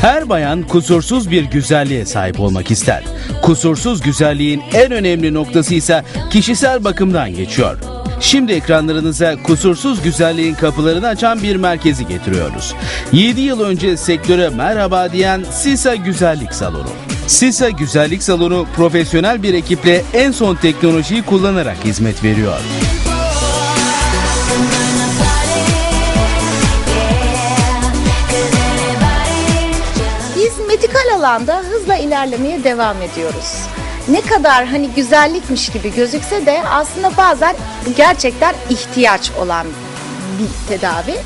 Her bayan kusursuz bir güzelliğe sahip olmak ister. Kusursuz güzelliğin en önemli noktası ise kişisel bakımdan geçiyor. Şimdi ekranlarınıza kusursuz güzelliğin kapılarını açan bir merkezi getiriyoruz. 7 yıl önce sektöre merhaba diyen Sisa Güzellik Salonu. Sisa Güzellik Salonu profesyonel bir ekiple en son teknolojiyi kullanarak hizmet veriyor. Biz medikal alanda hızla ilerlemeye devam ediyoruz. Ne kadar hani güzellikmiş gibi gözükse de aslında bazen gerçekten ihtiyaç olan bir tedavi.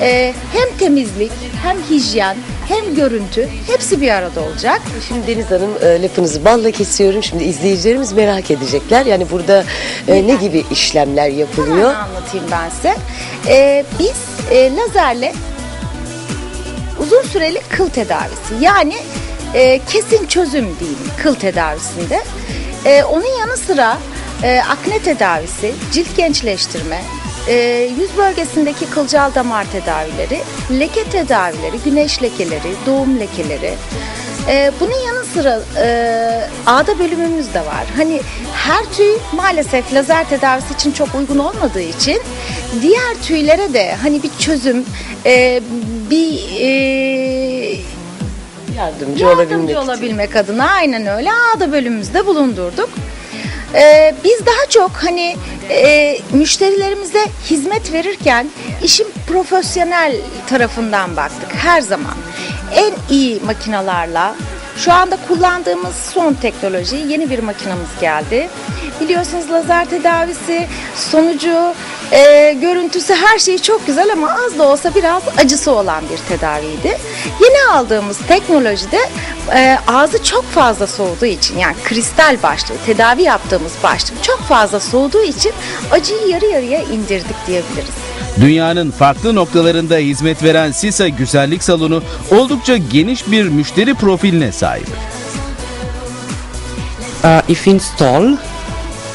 Ee, hem temizlik, hem hijyen, hem görüntü hepsi bir arada olacak. Şimdi Deniz Hanım e, lafınızı balla kesiyorum. Şimdi izleyicilerimiz merak edecekler. Yani burada e, ne gibi işlemler yapılıyor? Hemen anlatayım ben size. Ee, biz e, lazerle uzun süreli kıl tedavisi yani e, kesin çözüm diyeyim kıl tedavisinde. E, onun yanı sıra e, akne tedavisi, cilt gençleştirme, e, yüz bölgesindeki kılcal damar tedavileri, leke tedavileri, güneş lekeleri, doğum lekeleri. E, bunun yanı sıra e, ağda bölümümüz de var. Hani her tüy maalesef lazer tedavisi için çok uygun olmadığı için diğer tüylere de hani bir çözüm, e, bir e, Yardımcı, yardımcı olabilmek olabilmek adına aynen öyle ağda bölümümüzde bulundurduk. Ee, biz daha çok hani e, müşterilerimize hizmet verirken işin profesyonel tarafından baktık her zaman. En iyi makinalarla şu anda kullandığımız son teknoloji yeni bir makinamız geldi. Biliyorsunuz lazer tedavisi sonucu, e, görüntüsü her şeyi çok güzel ama az da olsa biraz acısı olan bir tedaviydi. Yeni aldığımız teknolojide e, ağzı çok fazla soğuduğu için yani kristal başlığı tedavi yaptığımız başlık çok fazla soğuduğu için acıyı yarı yarıya indirdik diyebiliriz. Dünyanın farklı noktalarında hizmet veren Sisa Güzellik Salonu oldukça geniş bir müşteri profiline sahip. Äh, ich finde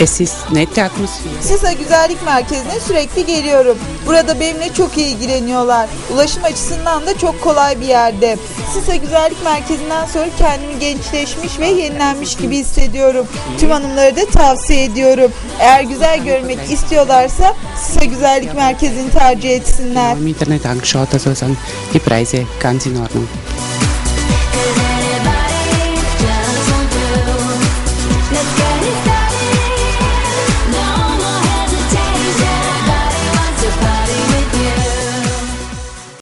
es toll. Es ist nette Atmosphäre. Sisa Güzellik Merkezi'ne sürekli geliyorum. Burada benimle çok iyi ilgileniyorlar. Ulaşım açısından da çok kolay bir yerde. Sisa Güzellik Merkezi'nden sonra kendimi gençleşmiş ve yenilenmiş gibi hissediyorum. Tüm hanımlara da tavsiye ediyorum. Eğer güzel görmek istiyorlarsa Sisa Güzellik Merkezi'ni tercih etsinler. Im Internet angeschaut, also sind die Preise ganz in Ordnung.